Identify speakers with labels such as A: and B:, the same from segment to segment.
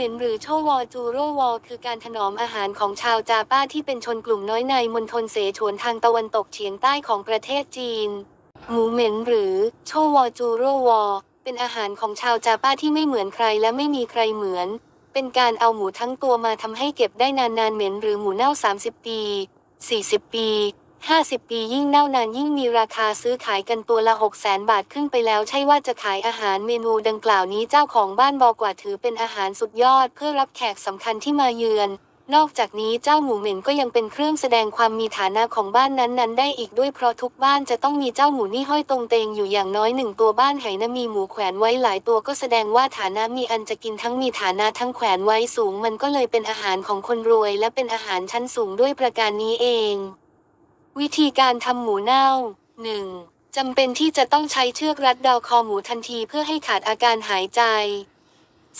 A: เหม็นหรือโชวอจูโรวอคือการถนอมอาหารของชาวจาป้าที่เป็นชนกลุ่มน้อยในมณฑลเสฉวนทางตะวันตกเฉียงใต้ของประเทศจีน หมูเหม็นหรือโชวอจูโรวอเป็นอาหารของชาวจาป้าที่ไม่เหมือนใครและไม่มีใครเหมือน เป็นการเอาหมูทั้งตัวมาทำให้เก็บได้นานๆเหม็นหรือหมูเน่า 30 ปี 40 ปี 50 ปียิ่งเน่านานยิ่งมีราคาซื้อขายกันตัวละ 6 0 0 0 0 0 บาทขึ้นไปแล้วใช่ว่าจะขายอาหารเมนูดังกล่าวนี้เจ้าของบ้านบอกว่าถือเป็นอาหารสุดยอดเพื่อรับแขกสำคัญที่มาเยือน นอกจากนี้เจ้าหมูเหม็นก็ยังเป็นเครื่องแสดงความมีฐานะของบ้านนั้นๆ ได้อีกด้วยเพราะทุกบ้านจะต้องมีเจ้าหมูนี่ห้อยตรงเตงอยู่อย่างน้อยหนึ่งตัวบ้านไหนะมีหมูแขวนไว้หลายตัวก็แสดงว่าฐานะมีอันจะกินทั้งมีฐานะทั้งแขวนไว้สูง มันก็เลยเป็นอาหารของคนรวย และเป็นอาหารชั้นสูงด้วยประการนี้เอง วิธีการทำหมูเน่า 1. จำเป็นที่จะต้องใช้เชือกรัดดาวคอหมูทันทีเพื่อให้ขาดอาการหายใจ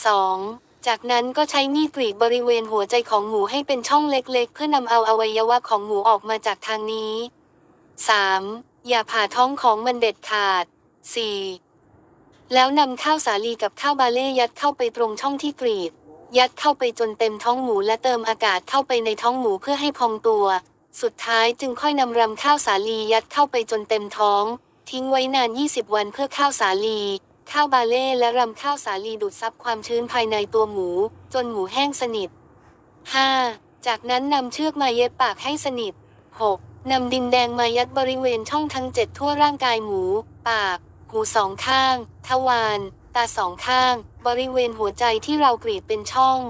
A: 2. จากนั้นก็ใช้มีดกรีดบริเวณหัวใจของหมูให้เป็นช่องเล็กๆ เพื่อนำเอาอวัยวะของหมูออกมาจากทางนี้ 3. อย่าผ่าท้องของมันเด็ดขาด 4. แล้วนำข้าวสาลีกับข้าวบาเล่ยัดเข้าไปตรงช่องที่กรีด ยัดเข้าไปจนเต็มท้องหมูและเติมอากาศเข้าไปในท้องหมูเพื่อให้พองตัว สุดท้ายจึงค่อยนำรำข้าวสาลียัดเข้าไปจนเต็มท้อง ทิ้งไว้นาน 20 วันเพื่อข้าวสาลี ข้าวบาเล่และรำข้าวสาลีดูดซับความชื้นภายในตัวหมู จนหมูแห้งสนิท 5. จากนั้นนำเชือกมาเย็บปากให้สนิท 6. นำดินแดงมายัดบริเวณช่องทั้งเจ็ดทั่วร่างกายหมู ปาก หูสองข้าง ทวาร ตาสองข้าง บริเวณหัวใจที่เรากรีดเป็นช่อง